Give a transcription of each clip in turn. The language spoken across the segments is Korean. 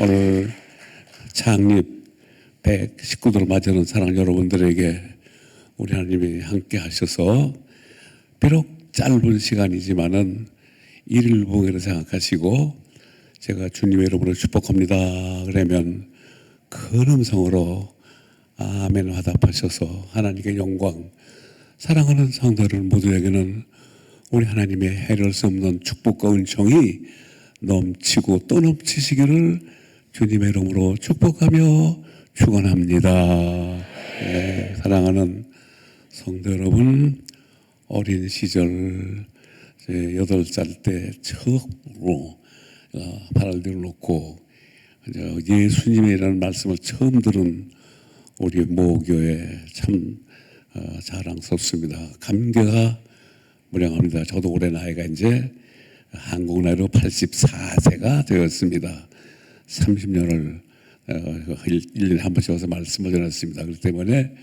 오늘 창립 119도를 맞이하는 사랑 여러분들에게 우리 하나님이 함께 하셔서 비록 짧은 시간이지만은 일일봉이라 생각하시고 제가 주님의 이름으로 축복합니다. 그러면 큰 음성으로 아멘 화답하셔서 하나님께 영광 사랑하는 성도들 모두에게는 우리 하나님의 해를 수 없는 축복과 은총이 넘치고 또 넘치시기를 주님의 이름으로 축복하며 축원합니다. 예, 사랑하는 성도 여러분, 어린 시절 여덟 살 때 처음으로 어, 발을 들어놓고 예수님이라는 말씀을 처음 들은 우리 모교에 참 어, 자랑스럽습니다. 감개가 무량합니다. 저도 올해 나이가 이제 한국 나이로 84세가 되었습니다. 30년을 어, 1년에 한 번씩 와서 말씀을 전했습니다. 그렇기 때문에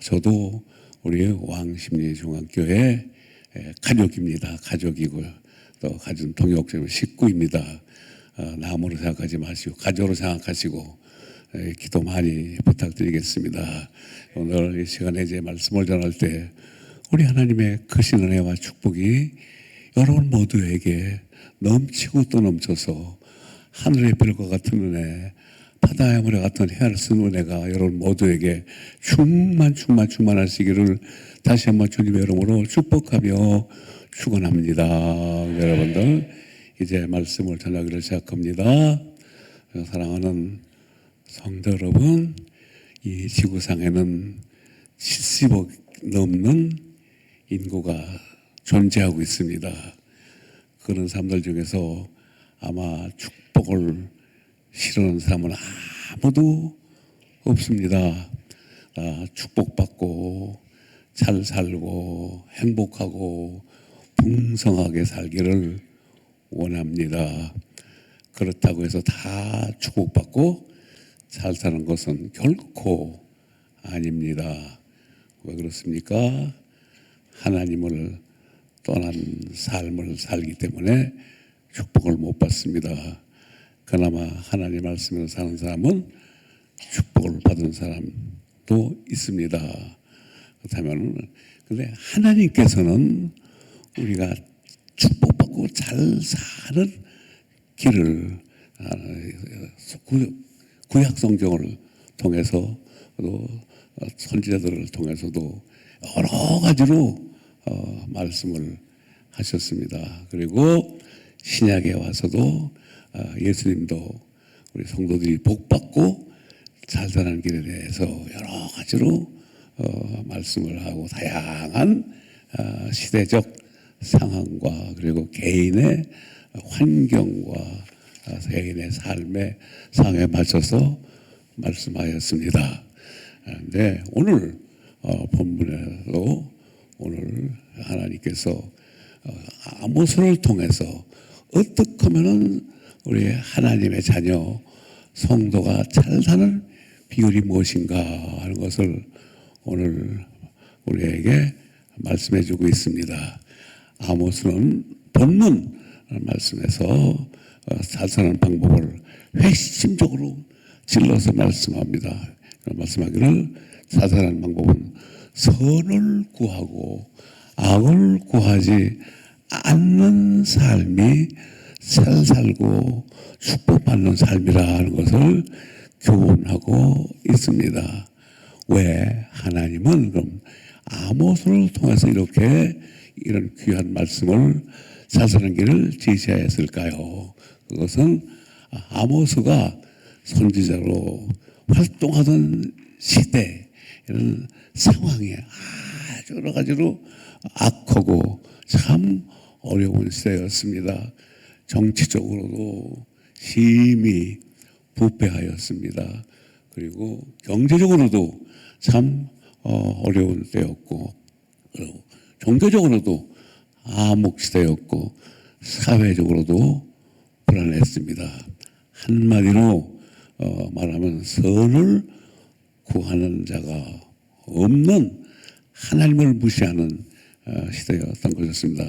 저도 우리 에, 가족입니다. 가족이고요. 또 가진 동역자는 식구입니다. 어, 남으로 생각하지 마시고 가족으로 생각하시고 에, 기도 많이 부탁드리겠습니다. 오늘 이 시간에 이제 말씀을 전할 때 우리 하나님의 크신 은혜와 축복이 여러분 모두에게 넘치고 또 넘쳐서 하늘의 별과 같은 은혜, 바다의 모래 같은 해를 쓴 은혜가 여러분 모두에게 충만 충만 충만하시기를 다시 한번 주님의 이름으로 축복하며 축원합니다. 여러분들 이제 말씀을 전하기를 시작합니다. 사랑하는 성도 여러분, 이 지구상에는 70억 넘는 인구가 존재하고 있습니다. 그런 사람들 중에서 아마 축복을 싫어하는 사람은 아무도 없습니다. 아, 축복받고 잘 살고 행복하고 풍성하게 살기를 원합니다. 그렇다고 해서 다 축복받고 잘 사는 것은 결코 아닙니다. 왜 그렇습니까? 하나님을 떠난 삶을 살기 때문에 축복을 못 받습니다. 그나마 하나님 말씀으로 사는 사람은 축복을 받은 사람도 있습니다. 그렇다면 근데 하나님께서는 우리가 축복받고 잘 사는 길을 아, 구- 구약 성경을 통해서 또 선지자들을 통해서도 여러 가지로 어, 말씀을 하셨습니다. 그리고 신약에 와서도 어, 예수님도 우리 성도들이 복 받고 잘 사는 길에 대해서 여러 가지로 어, 말씀을 하고 다양한 어, 시대적 상황과 그리고 개인의 환경과 어, 개인의 삶의 상황에 맞춰서 말씀하였습니다. 그런데 오늘 어, 본문에도 오늘 하나님께서 어, 아모스를 통해서 어떻게 하면은 우리 하나님의 자녀 성도가 잘 사는 비결이 무엇인가 하는 것을 오늘 우리에게 말씀해 주고 있습니다. 아모스는 본문 말씀에서 어, 잘 사는 방법을 핵심적으로 찔러서 말씀합니다. 말씀하기를 잘 사는 방법은 선을 구하고 악을 구하지 않는 삶이 잘 살고 축복받는 삶이라는 것을 교훈하고 있습니다. 왜 하나님은 그럼 아모스를 통해서 이렇게 이런 귀한 말씀을 잘 사는 길을 제시하였을까요? 그것은 아모스가 선지자로 활동하던 시대 이런 상황에 아주 여러 가지로 악하고 참 어려운 시대였습니다. 정치적으로도 심히 부패하였습니다. 그리고 경제적으로도 참 어, 어려운 때였고 그리고 종교적으로도 암흑 시대였고 사회적으로도 불안했습니다. 한마디로 어, 말하면 선을 구하는 자가 없는 하나님을 무시하는 어, 시대였던 것이었습니다.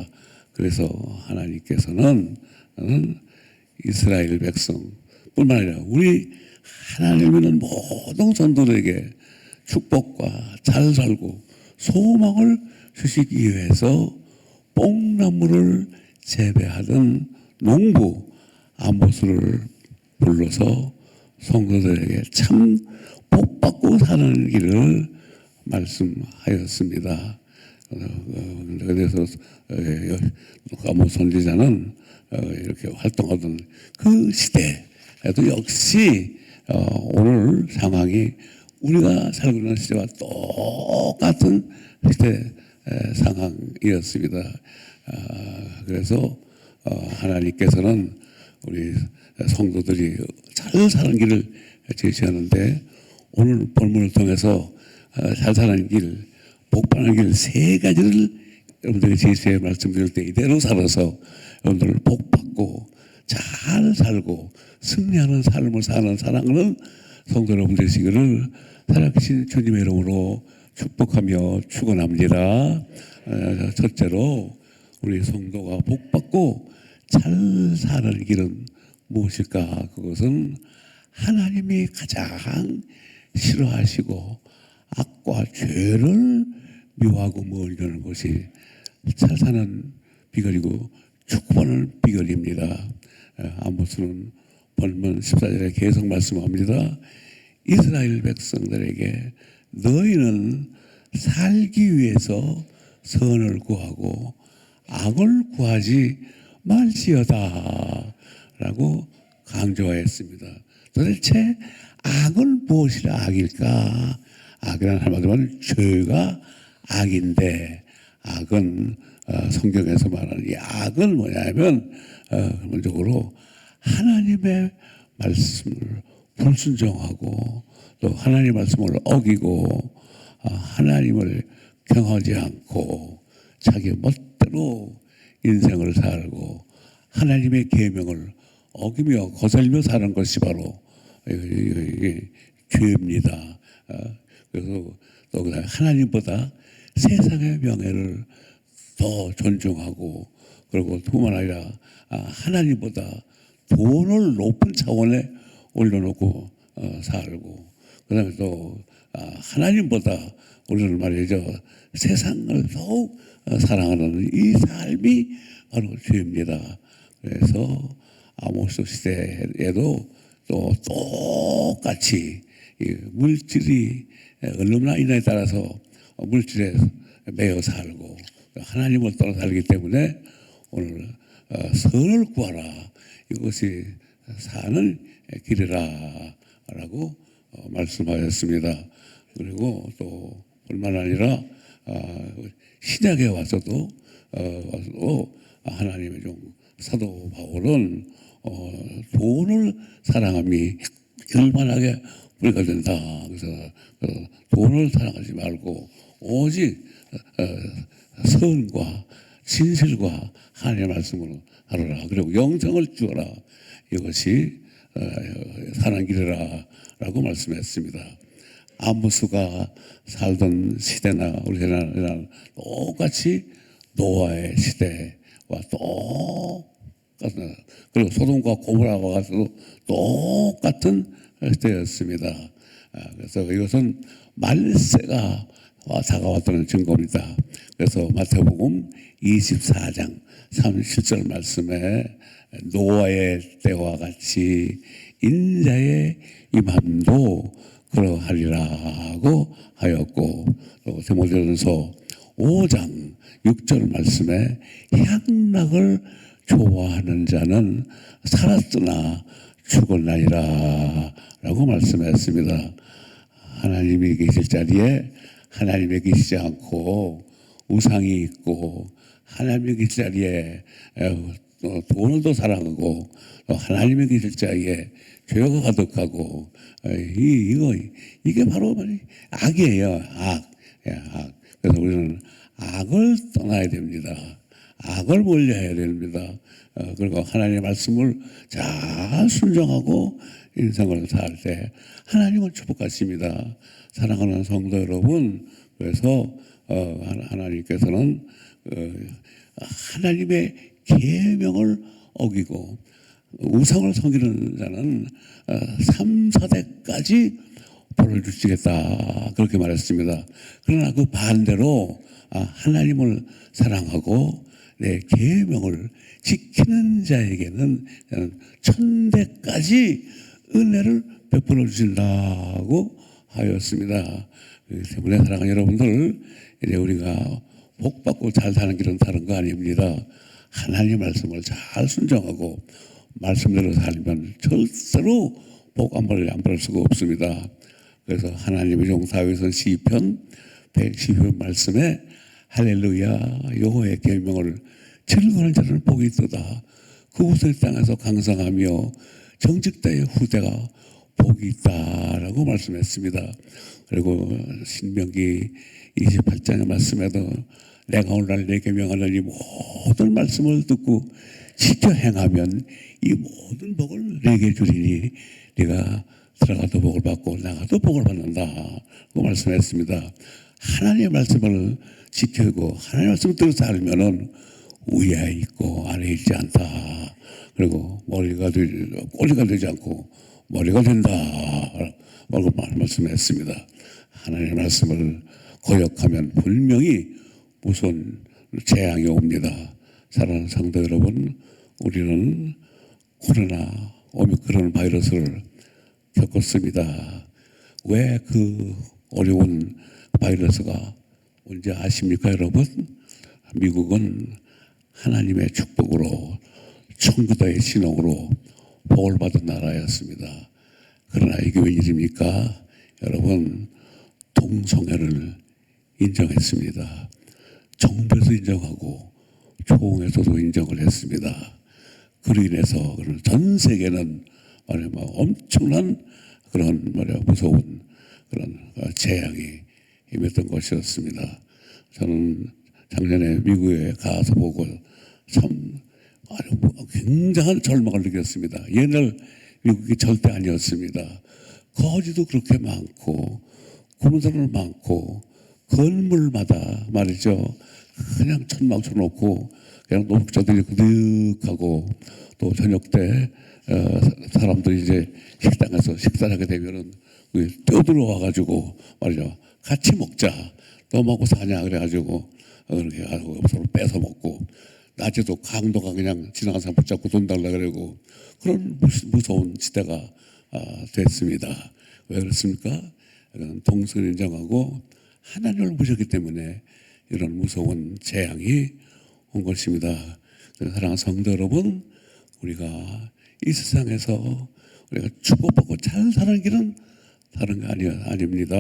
그래서 하나님께서는 음, 이스라엘 백성 뿐만 아니라 우리 하나님은 모든 성도들에게 축복과 잘 살고 소망을 주시기 위해서 뽕나무를 재배하던 농부 아모스를 불러서 성도들에게 참 복받고 사는 길을 말씀하였습니다. 어, 어, 그래서 어, 아모스 선지자는 어, 이렇게 활동하던 그 시대에도 역시 어, 오늘 상황이 우리가 살고 있는 시대와 똑같은 시대 에, 상황이었습니다. 아, 그래서 어, 하나님께서는 우리 성도들이 잘 사는 길을 제시하는데 오늘 본문을 통해서 어, 잘 사는 길, 복받는 길 세 가지를 여러분들이 제시해 말씀드릴 때 이대로 살아서 여러분들 복받고 잘 살고 승리하는 삶을 사는 사랑하는 성도 여러분 되시기를 살아계신 주님의 이름으로 축복하며 축원합니다. 어, 첫째로 우리 성도가 복받고 잘 사는 길은 무엇일까? 그것은 하나님이 가장 싫어하시고 악과 죄를 미워하고 멀리하는 것이 잘 사는 비결이고 축복하는 비결입니다. 에, 아모스는 본문 14절에 계속 말씀합니다. 이스라엘 백성들에게 너희는 살기 위해서 선을 구하고 악을 구하지 말지어다 라고 강조하였습니다. 도대체 악은 무엇이라 악일까? 악이라는 말하면 죄가 악인데 악은 어, 성경에서 말하는 이 악은 뭐냐면 어, 기본적으로 하나님의 말씀을 불순종하고 또 하나님의 말씀을 어기고 어, 하나님을 경하지 않고 자기 멋대로 인생을 살고 하나님의 계명을 어기며 거슬며 사는 것이 바로 죄입니다. 어, 그래서 또 하나님보다 세상의 명예를 더 존중하고 그리고 뿐만 아니라. 아, 하나님보다 돈을 높은 차원에 올려놓고 어, 살고. 그다음에 또 아, 하나님보다 우리는 말이죠. 세상을 더욱 어, 사랑하는 이 삶이 바로 죄입니다. 그래서 아모스 시대에도 또 똑같이 이 물질이 얼마나 있냐에 따라서 물질에 매여 살고 하나님을 떠나 살기 때문에 오늘 어, 선을 구하라 이것이 사는 길이라라고 어, 말씀하였습니다. 그리고 또 뿐만 아니라 아, 신약에 와서도 어, 와서도 하나님의 종 사도 바울은 어, 돈을 사랑함이 열만하게 우리가 된다. 그래서 그 돈을 사랑하지 말고 오직 어, 선과 진실과 하나님의 말씀으로 하라. 그리고 영생을 주어라. 이것이 어, 사는 길이라라고 말씀했습니다. 아모스가 살던 시대나 우리 나라는 똑같이 노아의 시대와 똑같은 그리고 소돔과 고모라와 같아도 똑같은 시대였습니다. 아, 그래서 이것은 말세가 와 다가왔다는 증거입니다. 그래서 마태복음 24장 37절 말씀에 노아의 때와 같이 인자의 임함도 그러하리라고 하였고 또 데모데전서 5장 6절 말씀에 향락을 좋아하는 자는 살았으나 죽었나니라 라고 말씀했습니다. 하나님이 계실 자리에 하나님이 계시지 않고 우상이 있고 하나님이 계실 자리에 어, 돈을 더 사랑하고 하나님이 계실 자리에 죄가 가득하고 어, 이 이거 이게 바로 악이에요 악, 예, 악. 그래서 우리는 악을 떠나야 됩니다. 악을 멀리해야 됩니다. 어, 그리고 하나님의 말씀을 잘 순종하고 인생을 살 때 하나님은 축복하십니다. 사랑하는 성도 여러분, 그래서 어, 하나님께서는 어, 하나님의 계명을 어기고 우상을 섬기는 자는 3, 4대까지 벌을 주시겠다 그렇게 말했습니다. 그러나 그 반대로 아, 하나님을 사랑하고 내 계명을 지키는 자에게는 천대까지 은혜를 베풀어 주신다고 하였습니다. 때문에 사랑하는 여러분들 이제 우리가 복 받고 잘 사는 길은 다른 거 아닙니다. 하나님 말씀을 잘 순종하고 말씀대로 살면 절대로 복 안 받을 안 받을 수가 없습니다. 그래서 하나님의 종 다윗은 시편 110편 말씀에 할렐루야 여호와의 계명을 즐거워하는 자는 복이 있도다. 그곳의 땅에서 강성하며 정직자의 후대가 복이 있다라고 말씀했습니다. 그리고 신명기 28장의 말씀에도 내가 오늘날 내 계명하는 이 모든 말씀을 듣고 지켜 행하면 이 모든 복을 내게 주리니 네가 들어가도 복을 받고 나가도 복을 받는다고 말씀했습니다. 하나님의 말씀을 지키고 하나님의 말씀을 들어 살면은 위에 있고 아래 있지 않다. 그리고 머리가 되지 꼬리가 되지 않고 머리가 된다. 라고 말씀했습니다. 하나님의 말씀을 거역하면 분명히 무슨 재앙이 옵니다. 사랑하는 성도 여러분, 우리는 코로나 오미크론 바이러스를 겪었습니다. 왜 그 어려운 바이러스가 뭔지 아십니까, 여러분? 미국은 하나님의 축복으로 천국의 신앙으로 복을 받은 나라였습니다. 그러나 이게 웬일입니까? 여러분, 동성애를 인정했습니다. 정부에서 인정하고 조공에서도 인정을 했습니다. 그로 인해서 전 세계는 말하면 엄청난 그런 말이야 무서운 그런 재앙이 임했던 것이었습니다. 저는 작년에 미국에 가서 보고 참 아주 뭐 굉장한 절망을 느꼈습니다. 옛날 미국이 절대 아니었습니다. 거지도 그렇게 많고 구문사로 많고 건물마다 말이죠. 그냥 천막 쳐놓고 그냥 노숙자들이 그득하고 또 저녁 때 어, 사람들이 이제 식당에서 식사를 하게 되면은 그 뛰어들어와 가지고 말이죠. 같이 먹자. 너하고 사냐 그래 가지고 어, 그렇게 하고 서로 뺏어 먹고 낮에도 강도가 그냥 지나가는 사람 붙잡고 돈 달라 그러고 그런 무- 무서운 시대가 아, 됐습니다. 왜 그렇습니까? 동서를 인정하고 하나님을 모셨기 때문에 이런 무서운 재앙이 온 것입니다. 사랑하는 성도 여러분, 우리가 이 세상에서 우리가 축복받고 잘 사는 길은 다른 거 아니, 아닙니다.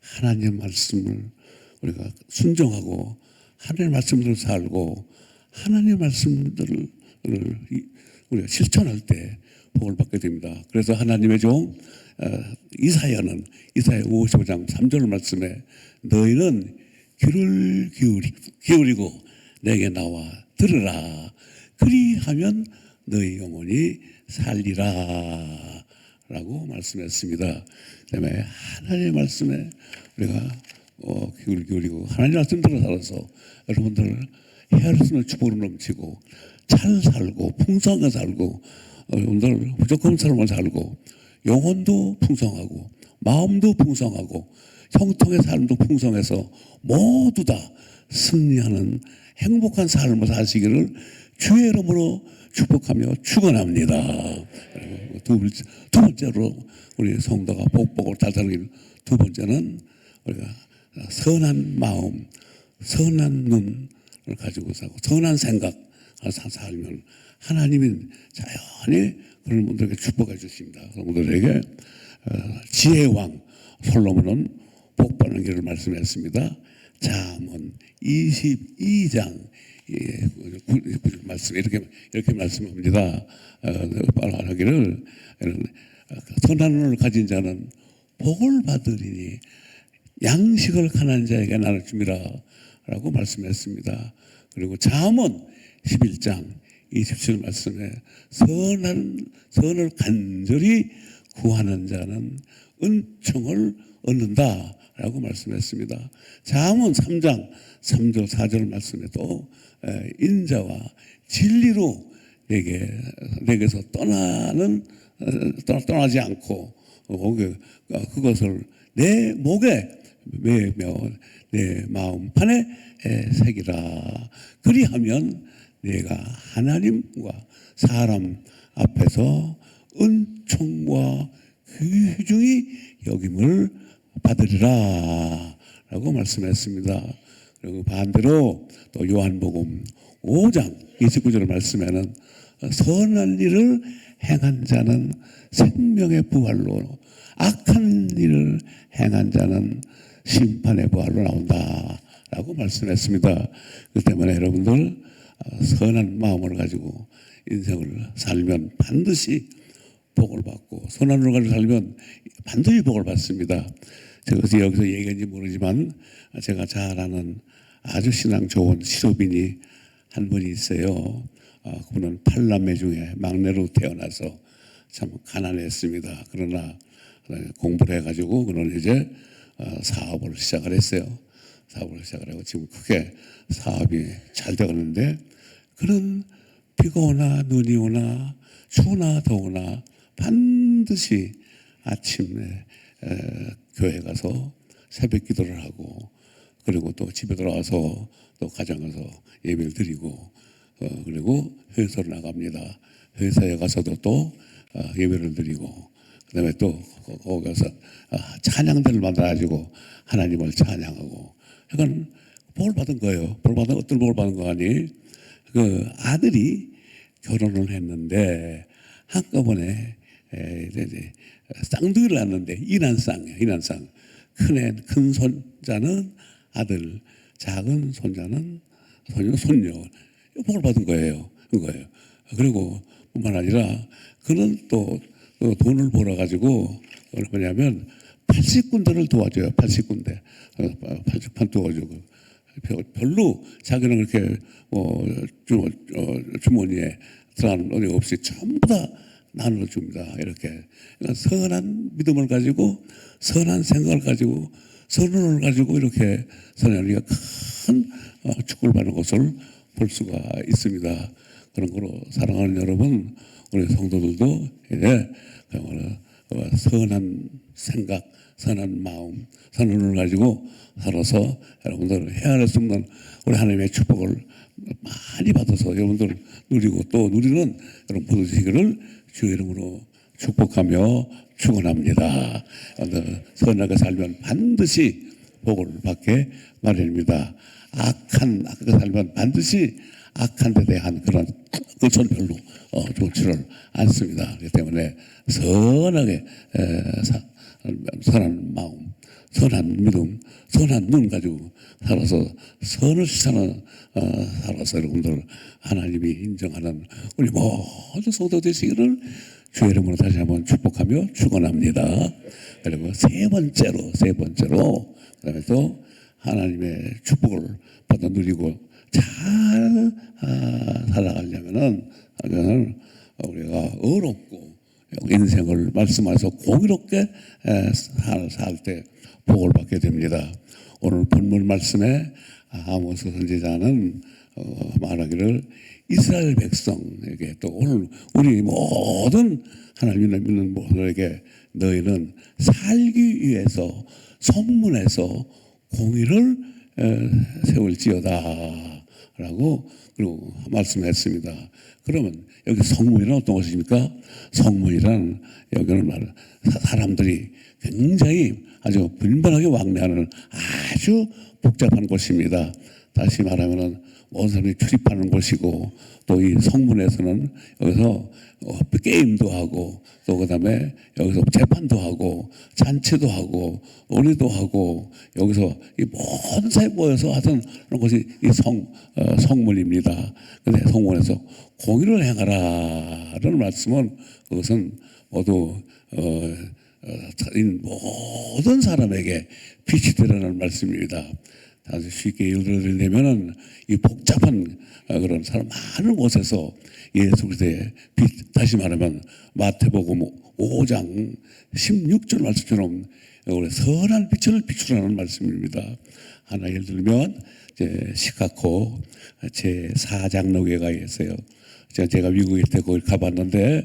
하나님 말씀을 우리가 순종하고 하나님 말씀대로 살고 하나님 말씀들을 이- 우리가 실천할 때 복을 받게 됩니다. 그래서 하나님의 종 어, 이사야는 이사야 55장 3절 말씀에 너희는 귀를 기울이, 기울이 고 내게 나와 들으라. 그리하면 너희 영혼이 살리라. 라고 말씀했습니다. 그 다음에 하나님의 말씀에 우리가 어, 귀를 기울이고 하나님 말씀대로 살아서 여러분들 헤아릴 축복으로 넘치고 잘 살고 풍성하게 살고 어, 여러분들 무조건 삶을 살고 영혼도 풍성하고 마음도 풍성하고 형통의 삶도 풍성해서 모두 다 승리하는 행복한 삶을 사시기를 주의 이름으로 축복하며 축원합니다. 두, 번째, 두 번째로 우리 성도가 복복을 길, 두 번째는 우리가 선한 마음, 선한 눈을 가지고 살고 선한 생각 사- 살면 하나님이 자연히 그런 분들에게 축복해 주십니다. 성도들에게 어, 지혜왕 솔로몬은 복받는 길을 말씀했습니다. 잠언 22장 예, 구- 구- 구- 말씀 이렇게 이렇게 말씀합니다. 말하기를 선한 눈을 가진 자는 복을 받으리니 양식을 가난 자에게 나눠 줍니다 라고 말씀했습니다. 그리고 잠언 11장 27 말씀에 선한 선을 간절히 구하는 자는 은총을 얻는다 라고 말씀했습니다. 잠언 3장 3절 4절 말씀에도 에, 인자와 진리로 내게 내게서 떠나는 어, 떠- 떠나지 않고 어, 그- 어, 그것을 내 목에 매며 내 마음판에 에, 새기라 그리하면 내가 하나님과 사람 앞에서 은총과 귀중히 여김을 받으리라 라고 말씀했습니다. 그리고 반대로 또 요한복음 5장 29절 말씀에는 선한 일을 행한 자는 생명의 부활로 악한 일을 행한 자는 심판의 부활로 나온다라고 말씀했습니다. 그 때문에 여러분들 어, 선한 마음을 가지고 인생을 살면 반드시 복을 받고 선한 으로 가지고 살면 반드시 복을 받습니다. 제가 여기서 얘기했는지 모르지만 제가 잘 아는 아주 신앙 좋은 시로빈이 한 분이 있어요. 아, 그분은 팔남매 중에 막내로 태어나서 참 가난했습니다. 그러나 공부를 해가지고 그는 이제 어, 사업을 시작을 했어요. 사업을 시작을 하고 지금 크게 사업이 잘 되었는데 그런 비가 오나 눈이 오나 추우나 더우나 반드시 아침에 에, 교회 가서 새벽 기도를 하고 그리고 또 집에 돌아와서 또 가정에서 예배를 드리고 어, 그리고 회사로 나갑니다. 회사에 가서도 또 어, 예배를 드리고 그 다음에 또 거- 거기 가서 어, 찬양들을 만들어가지고 하나님을 찬양하고 그러니까 볼 받은 거예요. 볼 받은 어떤 볼 받은 거 아니? 그 아들이 결혼을 했는데 한꺼번에 쌍둥이를 낳았는데 인한쌍이에요. 인한쌍. 큰애 큰 손자는 아들, 작은 손자는 손녀, 손녀. 복을 받은 거예요. 그거예요. 그리고 뿐만 아니라 그는 또, 또 돈을 벌어 가지고 그걸 뭐냐면 80군데를 도와줘요. 80군데. 80판 도와주고. 별- 별로 자기는 그렇게 어, 주, 어, 주머니에 들어가는 어디 없이 전부 다 나눠 줍니다. 이렇게 그러니까 선한 믿음을 가지고 선한 생각을 가지고 선언을 가지고 이렇게 우리가 큰 어, 축복을 받는 것을 볼 수가 있습니다. 그런 거로 사랑하는 여러분, 우리 성도들도 이제 선한 생각, 선한 마음, 선언을 가지고 살아서 여러분들 헤아릴 수 없는 우리 하나님의 축복을 많이 받아서 여러분들 누리고 또 누리는 여러분 모두 되기를 주 이름으로 축복하며 축원합니다. 선하게 살면 반드시 복을 받게 마련입니다. 악한 악하게 살면 반드시 악한 데 대한 그런 것은 별로 어, 좋지를 않습니다. 그렇기 때문에 선하게 에, 사, 선한 마음, 선한 믿음, 선한 눈 가지고 살아서 선을 사는 어, 살아서 여러분들 하나님이 인정하는 우리 모든 성도 되시기를 주의 이름으로 다시 한번 축복하며 축원합니다. 그리고 세 번째로 세 번째로 그다음에 또 하나님의 축복을 받아 누리고 잘 아, 살아가려면은 그거는 우리가 어렵고 인생을 말씀하셔서 공의롭게 살때 복을 받게 됩니다. 오늘 본문 말씀에 아모스 선지자는 어, 말하기를 이스라엘 백성에게 또 오늘 우리 모든 하나님을 믿는 모두에게 너희는 살기 위해서 성문에서 공의를 에, 세울지어다 라고 그리고 말씀했습니다. 그러면 여기 성문이란 어떤 것입니까? 성문이란 여기는 말 사람들이 굉장히 아주 빈번하게 왕래하는 아주 복잡한 곳입니다. 다시 말하면은 모든 사람이 출입하는 곳이고 또 이 성문에서는 여기서 어, 게임도 하고 또 그다음에 여기서 재판도 하고 잔치도 하고 논의도 하고 여기서 이 모든 사람이 모여서 하던 그런 것이 이성 어, 성문입니다. 근데 성문에서 공의를 행하라라는 말씀은 그것은 모두 어, 어, 이 모든 사람에게 빛이 되라는 말씀입니다. 아주 쉽게 예를 들려면은 이 복잡한 어, 그런 사람 많은 곳에서 예수 그리스도의 빛 다시 말하면 마태복음 5장 16절 말씀처럼 우리 선한 빛을 비추라는 말씀입니다. 하나 예를 들면 이제 시카고 제 4장로교회가 있어요. 제가, 제가 미국에 때 거기 가봤는데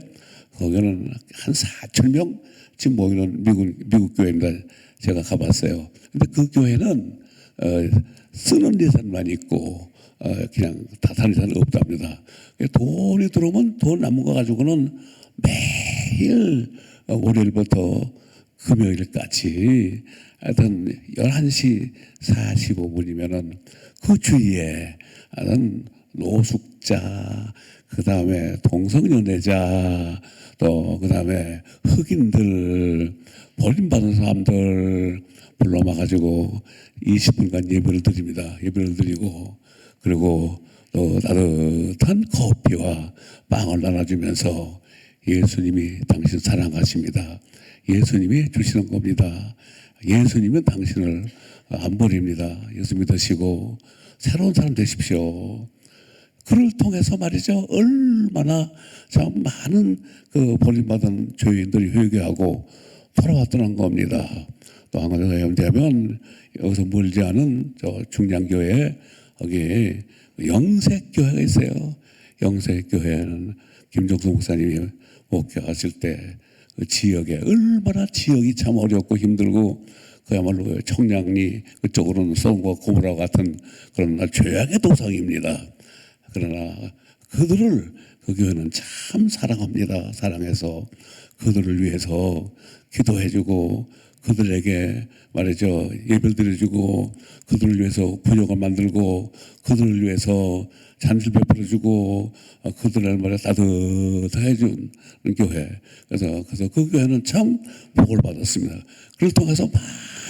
거기는 한 4천 명쯤 모이는 미국 미국 교회입니다. 제가 가봤어요. 근데 그 교회는 어, 쓰는 예산만 있고 어, 그냥 다 다른 예산 없답니다. 돈이 들어오면 돈 남은 거 가지고는 매일 어, 월요일부터 금요일까지 하여튼 11시 45분이면은 그 주위에 하여튼 노숙자, 그 다음에 동성연애자, 또 그 다음에 흑인들, 버림받은 사람들 불러와가지고 20분간 예배를 드립니다. 예배를 드리고, 그리고 또 따뜻한 커피와 빵을 나눠주면서 예수님이 당신 사랑하십니다. 예수님이 주시는 겁니다. 예수님은 당신을 안 버립니다. 예수 믿으시고 새로운 사람 되십시오. 그를 통해서 말이죠. 얼마나 참 많은 그 버림받은 죄인들이 회개하고 돌아왔다는 겁니다. 또 한 가지가 연대하면 여기서 멀지 않은 저 중량교회 여기 영색교회가 있어요. 영색교회는 김종수 목사님이 목회하실 때 그 지역에 얼마나 지역이 참 어렵고 힘들고 그야말로 청량리 그쪽으로는 소음과 고무라 같은 그런 죄악의 도상입니다. 그러나 그들을 그 교회는 참 사랑합니다. 사랑해서 그들을 위해서 기도해주고 그들에게 말이죠 예배를 드려주고 그들을 위해서 부족을 만들고 그들을 위해서 잔실 베풀어주고 어, 그들을 따뜻하게 해주는 교회 그래서 그래서 그 교회는 참 복을 받았습니다. 그를 통해서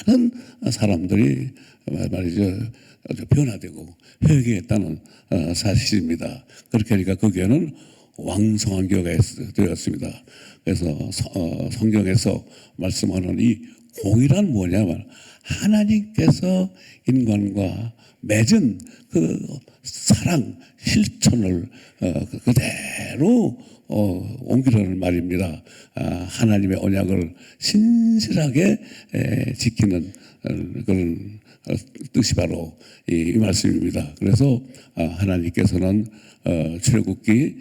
많은 사람들이 말이죠 변화되고 회개했다는 어, 사실입니다. 그렇게 하니까 그 교회는 왕성한 교회가 되었습니다. 그래서 서- 어, 성경에서 말씀하는 이 공이란 뭐냐면 하나님께서 인간과 맺은 그 사랑 실천을 어, 그- 그대로 어, 옮기라는 말입니다. 아, 하나님의 언약을 신실하게 에, 지키는 어, 그런 어, 뜻이 바로 이, 이 말씀입니다. 그래서 아, 하나님께서는 어, 출애굽기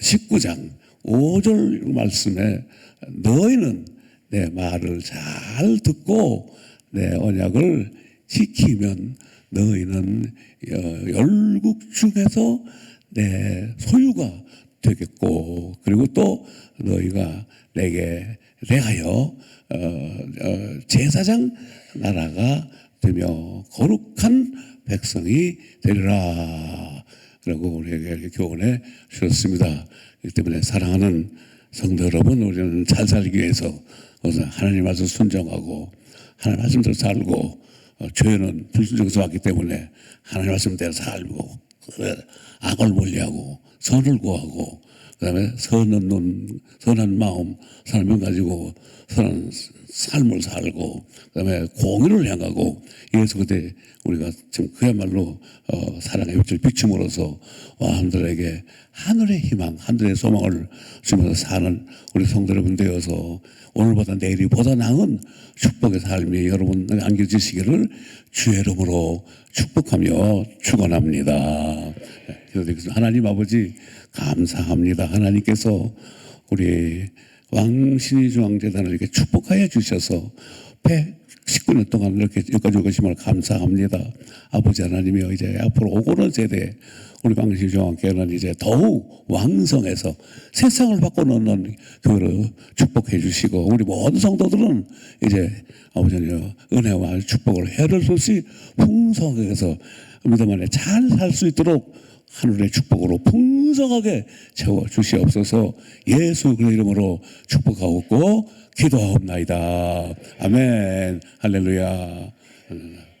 19장 5절 말씀에 너희는 내 말을 잘 듣고 내 언약을 지키면 너희는 어, 열국 중에서 내 소유가 되겠고 그리고 또 너희가 내게 대하여 어, 어, 제사장 나라가 되며 거룩한 백성이 되리라. 라고 우리에게 교훈해 주셨습니다. 그렇기 때문에 사랑하는 성도 여러분, 우리는 잘 살기 위해서 하나님 말씀 순종하고 하나님 말씀대로 살고 어, 죄는 불순종에서 왔기 때문에 하나님 말씀대로 살고 그 악을 멀리하고 선을 구하고 그다음에 선한 눈, 선한 마음, 사람을 가지고 선한 삶을 살고 그다음에 공의를 향하고 예수 그때 우리가 지금 그야말로 어, 사랑의 빛을 비춤으로써 사람들에게 하늘의 희망, 하늘의 소망을 주면서 사는 우리 성도 여러분 되어서 오늘보다 내일이 보다 나은 축복의 삶이 여러분 안겨지시기를 주의 이름으로 축복하며 축원합니다. 그래서 하나님 아버지 감사합니다. 하나님께서 우리 왕신이 중앙재단을 이렇게 축복하여 주셔서 119년 동안 이렇게 여기까지 오시면 감사합니다. 아버지 하나님이여 이제 앞으로 오고는 세대 우리 왕신이 중앙교회는 이제 더욱 왕성해서 세상을 바꿔놓는 교회를 축복해 주시고 우리 모든 성도들은 이제 아버지 하나님 은혜와 축복을 해를 쏟이 풍성하게 해서 믿음 안에 잘 살 수 있도록 하늘의 축복으로 풍성하게 채워 주시옵소서 예수 그의 이름으로 축복하옵고 기도하옵나이다. 아멘. 할렐루야. 할렐루야.